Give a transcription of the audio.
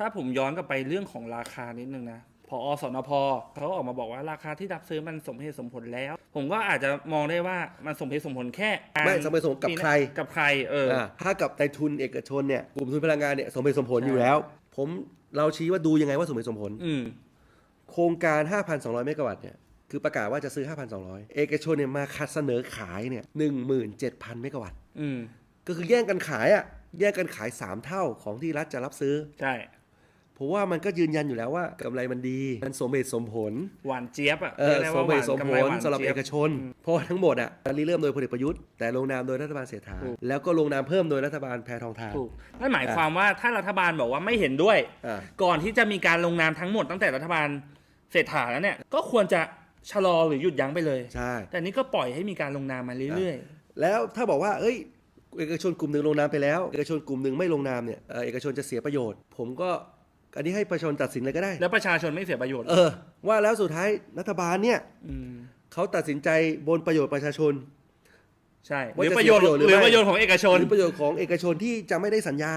ถ้าผมย้อนกลับไปเรื่องของราคานิดนึงนะพอสนพเขาออกมาบอกว่าราคาที่รับซื้อมันสมเหตุสมผลแล้ว ผมก็อาจจะมองได้ว่ามันสมเหตุสมผลแค่การไม่สมเหตุสมผลกับใครกับใครเออออ่าถ้ากับนายทุนเอกชนเนี่ยกลุ่มทุนพลังงานเนี่ยสมเหตุสมผลอยู่แล้ว ผมเราชี้ว่าดูยังไงว่าสมเหตุสมผลอืมโครงการ 5,200 เมกะวัตต์เนี่ยคือประกาศว่าจะซื้อ 5,200 เอกชนเนี่ยมาคัดเสนอขายเนี่ย17,000 เมกะวัตต์อืมก็คือแย่งกันขายอะ่ะแย่งกันขาย 3 เท่าของที่รัฐจะรับซื้อใช่ ผมว่ามันก็ยืนยันอยู่แล้วว่ากำไรมันดีมันสมเหตุสมผลหวานเจี๊ยบอะเออรียกได้สว่ามเหตุสมกำผไรลหวานสำหรับจี๊เอยกชน เพราะว่าทั้งหมดอะริเริ่มโดยพลเอกประยุทธ์แต่ลงนามโดยรัฐบาลเศรษฐาถูกแล้วก็ลงนามเพิ่มโดยรัฐบาลแพทองทานถูกนั่นหมายความว่าถ้ารัฐบาลบอกว่าไม่เห็นด้วยอ่าก่อนที่จะมีการลงนามทั้งหมดตั้งแต่รัฐบาลเศรษฐาแล้วเนี่ยก็ควรจะชะลอหรือหยุดยั้งไปเลยใช่แต่นี่ก็ปล่อยให้มีการลงนามมาเรื่อยแล้วถ้าบอกว่า เอ้ยเอกชนกลุ่มหนึ่งลงนามไปแล้ว เอกชนกลุ่มหนึ่งไม่ลงนามเนี่ยเอ่อเอกชนจะเสียประโยชน์ ผมก็ อันนี้ให้ประชาชนตัดสินเลยก็ได้ๆแล้วประชาชนไม่เสียประโยชน์ เออ ว่าแล้วสุดท้ายรัฐบาลเนี่ยมเขาตัดสินใจบนประโยชน์ประชาชน ใช่หว่ารือจะประโยชน์เสียประโยชน์หรือหรือไม่ประโยชน์ของเอกชนหรือประโยชน์ของเอกชนที่จะไม่ได้สัญญา